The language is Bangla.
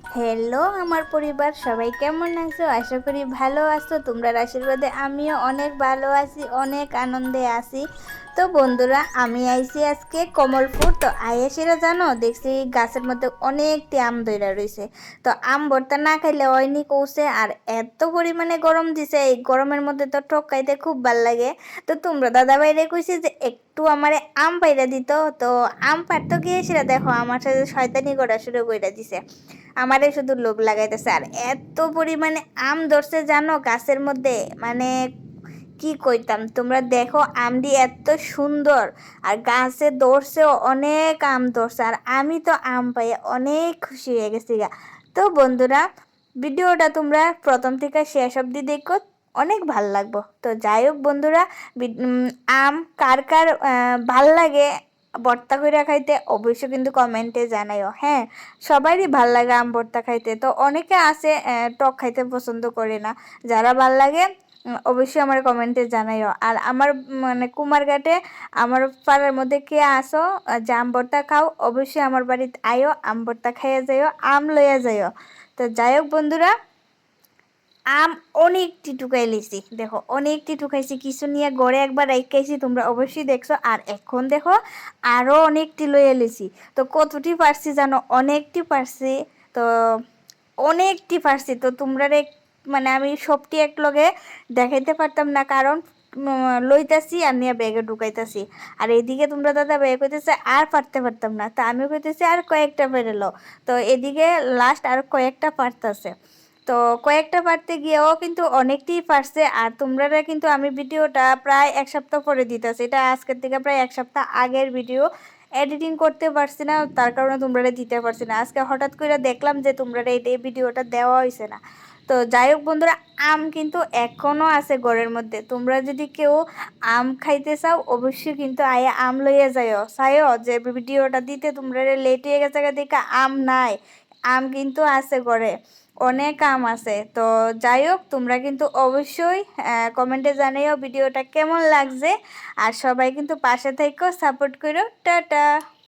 হ্যালো আমার পরিবার, সবাই কেমন আছো? আশা করি ভালো আছো। তোমরা আশীর্বাদে আমিও অনেক ভালো আছি, অনেক আনন্দে আছি। তো বন্ধুরা, আমি আইছি আজকে কমলপুর। তো আয়েসিরা জানো, দেখছি গাছের মধ্যে অনেকটি আম দইরা রয়েছে তো আম ভর্তা না খাইলে হয়নি কৌছে, আর এত পরিমাণে গরম দিছে, এই গরমের মধ্যে তো টক খাইতে খুব ভালো লাগে। তো তোমরা দাদা বাইরে কইছি যে, একটু আমারে আম পাইরা দিত। তো আম পারতো গিয়ে সেটা দেখো, আমার সাথে শয়তানি করা শুরু করে দিছে। আমারে শুধু লোভ লাগাইতেছে। আর এত পরিমাণে আম ধরছে জানো গাছের মধ্যে। মানে কি কইতাম, তোমরা দেখো আমটি এত সুন্দর। আর গাছে ধরছেও অনেক আম ধরছে। আর আমি তো আম পাই অনেক খুশি হয়ে গেছি গা। তো বন্ধুরা, ভিডিওটা তোমরা প্রথম থেকে শেষ অবধি দেখো, অনেক ভালো লাগবো। তো যাই হোক বন্ধুরা আম কার কার ভালো লাগে ভর্তা করে খাইতে অবশ্যই কিন্তু কমেন্টে জানাইও। হ্যাঁ সবারই ভালো লাগে আম ভর্তা খাইতে। তো অনেকে আছে টক খাইতে পছন্দ করে না। যারা ভালো লাগে অবশ্যই আমার কমেন্টে জানাইও। আর আমার মানে কুমারঘাটে আমার পাড়ার মধ্যে কে আসো, যে আম ভর্তা খাও, অবশ্যই আমার বাড়িতে আম ভর্তা খাইয়া যাইও, আম লইয়া যাইও। তো যাই হোক বন্ধুরা আম অনেকটি টুকাই লিছি দেখো, অনেকটি টুকাইছি কিছু নিয়ে গড়ে একবার রেখাইছি তোমরা অবশ্যই দেখছ। আর এখন দেখো আরও অনেকটি লইয়া লিছি তো কতটি পারছি জানো? অনেকটি পারছি। তো অনেকটি পারছি। তো তোমরা মানে আমি সবটি এক লগে দেখাইতে পারতাম না, কারণ লইতাছি আর নিয়ে ব্যাগে ঢুকাইতাছি। আর এদিকে তোমরা দাদা ব্যাগ কইতেছে, আর পারতে পারতাম না। তা আমি কইতেছি, আর কয়েকটা বেরোলো। তো এদিকে লাস্ট আর কয়েকটা পারতাছে। তো কয়েকটা পারতে গিয়েও কিন্তু অনেকটাই পারছে। আর তোমরা কিন্তু আমি ভিডিওটা প্রায় এক সপ্তাহ পরে দিতেছি। এটা আজকের থেকে প্রায় এক সপ্তাহ আগের ভিডিও। এডিটিং করতে পারছি না, তার কারণে তোমরা দিতে পারছি না। আজকে হঠাৎ করে দেখলাম যে তোমরা এই ভিডিওটা দেওয়া হয়েছে না। তো যাই হোক বন্ধুরা, আম কিন্তু এখনও আছে ঘরের মধ্যে। তোমরা যদি কেউ আম খাইতে চাও, অবশ্যই কিন্তু আয়ে আম লইয়া যাইও। চাইও যে ভিডিওটা দিতে তোমরা লেট হয়ে গেছে দেখে আম নাই। আম কিন্তু আছে ঘরে, অনেক আম আছে। তো যাই হোক তোমরা কিন্তু অবশ্যই কমেন্টে জানাইও ভিডিওটা কেমন লাগছে। আর সবাই কিন্তু পাশে থেকেও সাপোর্ট করো টাটা।